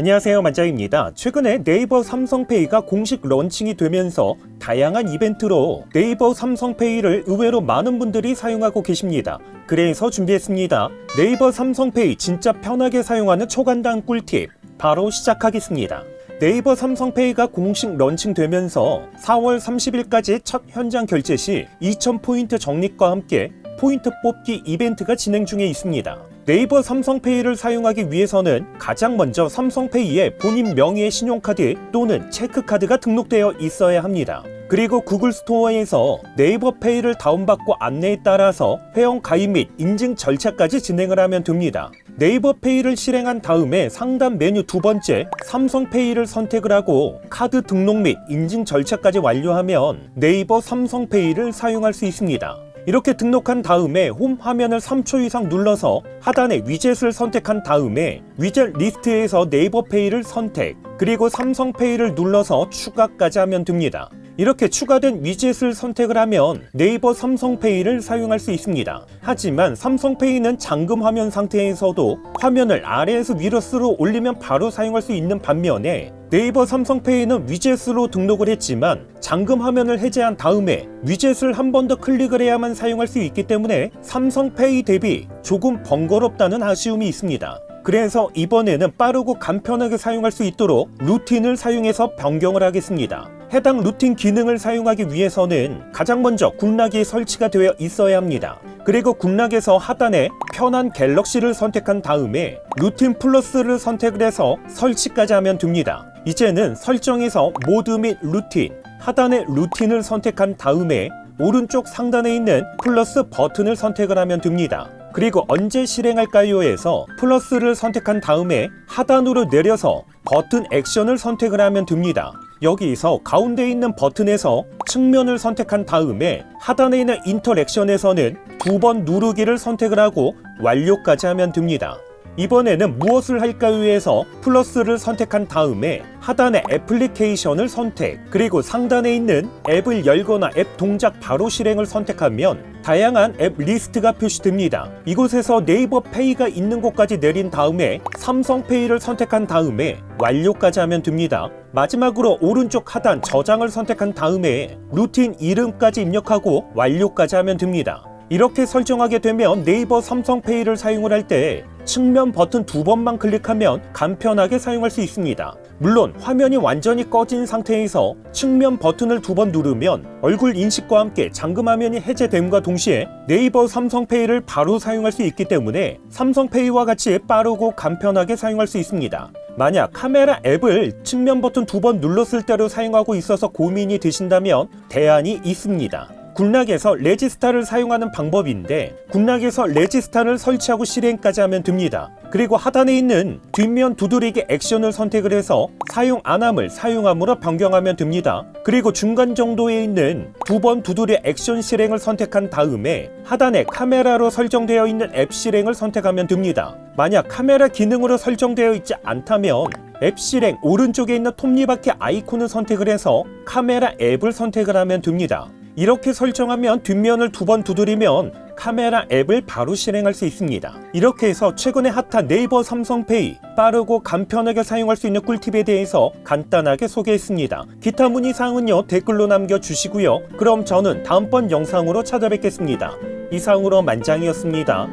안녕하세요 만장입니다. 최근에 네이버 삼성페이가 공식 런칭이 되면서 다양한 이벤트로 네이버 삼성페이를 의외로 많은 분들이 사용하고 계십니다. 그래서 준비했습니다. 네이버 삼성페이 진짜 편하게 사용하는 초간단 꿀팁 바로 시작하겠습니다. 네이버 삼성페이가 공식 런칭되면서 4월 30일까지 첫 현장 결제 시 2000포인트 적립과 함께 포인트 뽑기 이벤트가 진행 중에 있습니다. 네이버 삼성페이를 사용하기 위해서는 가장 먼저 삼성페이에 본인 명의의 신용카드 또는 체크카드가 등록되어 있어야 합니다. 그리고 구글 스토어에서 네이버 페이를 다운받고 안내에 따라서 회원 가입 및 인증 절차까지 진행을 하면 됩니다. 네이버 페이를 실행한 다음에 상단 메뉴 두 번째 삼성 페이를 선택을 하고 카드 등록 및 인증 절차까지 완료하면 네이버 삼성 페이를 사용할 수 있습니다. 이렇게 등록한 다음에 홈 화면을 3초 이상 눌러서 하단에 위젯을 선택한 다음에 위젯 리스트에서 네이버 페이를 선택 그리고 삼성 페이를 눌러서 추가까지 하면 됩니다. 이렇게 추가된 위젯을 선택을 하면 네이버 삼성페이를 사용할 수 있습니다. 하지만 삼성페이는 잠금 화면 상태에서도 화면을 아래에서 위로 쓸어 올리면 바로 사용할 수 있는 반면에 네이버 삼성페이는 위젯으로 등록을 했지만 잠금 화면을 해제한 다음에 위젯을 한 번 더 클릭을 해야만 사용할 수 있기 때문에 삼성페이 대비 조금 번거롭다는 아쉬움이 있습니다. 그래서 이번에는 빠르고 간편하게 사용할 수 있도록 루틴을 사용해서 변경을 하겠습니다. 해당 루틴 기능을 사용하기 위해서는 가장 먼저 군락이 설치가 되어 있어야 합니다. 그리고 군락에서 하단에 편한 갤럭시를 선택한 다음에 루틴 플러스를 선택을 해서 설치까지 하면 됩니다. 이제는 설정에서 모드 및 루틴, 하단에 루틴을 선택한 다음에 오른쪽 상단에 있는 플러스 버튼을 선택을 하면 됩니다. 그리고 언제 실행할까요에서 플러스를 선택한 다음에 하단으로 내려서 버튼 액션을 선택을 하면 됩니다. 여기서 가운데 있는 버튼에서 측면을 선택한 다음에 하단에 있는 인터랙션에서는 두 번 누르기를 선택을 하고 완료까지 하면 됩니다. 이번에는 무엇을 할까요에서 플러스를 선택한 다음에 하단의 애플리케이션을 선택 그리고 상단에 있는 앱을 열거나 앱 동작 바로 실행을 선택하면 다양한 앱 리스트가 표시됩니다. 이곳에서 네이버 페이가 있는 곳까지 내린 다음에 삼성 페이를 선택한 다음에 완료까지 하면 됩니다. 마지막으로 오른쪽 하단 저장을 선택한 다음에 루틴 이름까지 입력하고 완료까지 하면 됩니다. 이렇게 설정하게 되면 네이버 삼성페이를 사용을 할 때 측면 버튼 두 번만 클릭하면 간편하게 사용할 수 있습니다. 물론 화면이 완전히 꺼진 상태에서 측면 버튼을 두 번 누르면 얼굴 인식과 함께 잠금 화면이 해제됨과 동시에 네이버 삼성페이를 바로 사용할 수 있기 때문에 삼성페이와 같이 빠르고 간편하게 사용할 수 있습니다. 만약 카메라 앱을 측면 버튼 두 번 눌렀을 때로 사용하고 있어서 고민이 되신다면 대안이 있습니다. 군락에서 레지스타를 사용하는 방법인데 군락에서 레지스타를 설치하고 실행까지 하면 됩니다. 그리고 하단에 있는 뒷면 두드리기 액션을 선택을 해서 사용 안함을 사용함으로 변경하면 됩니다. 그리고 중간 정도에 있는 두 번 두드리 액션 실행을 선택한 다음에 하단에 카메라로 설정되어 있는 앱 실행을 선택하면 됩니다. 만약 카메라 기능으로 설정되어 있지 않다면 앱 실행 오른쪽에 있는 톱니바퀴 아이콘을 선택을 해서 카메라 앱을 선택을 하면 됩니다. 이렇게 설정하면 뒷면을 두 번 두드리면 카메라 앱을 바로 실행할 수 있습니다. 이렇게 해서 최근에 핫한 네이버 삼성페이 빠르고 간편하게 사용할 수 있는 꿀팁에 대해서 간단하게 소개했습니다. 기타 문의 사항은요 댓글로 남겨주시고요. 그럼 저는 다음번 영상으로 찾아뵙겠습니다. 이상으로 만장이었습니다.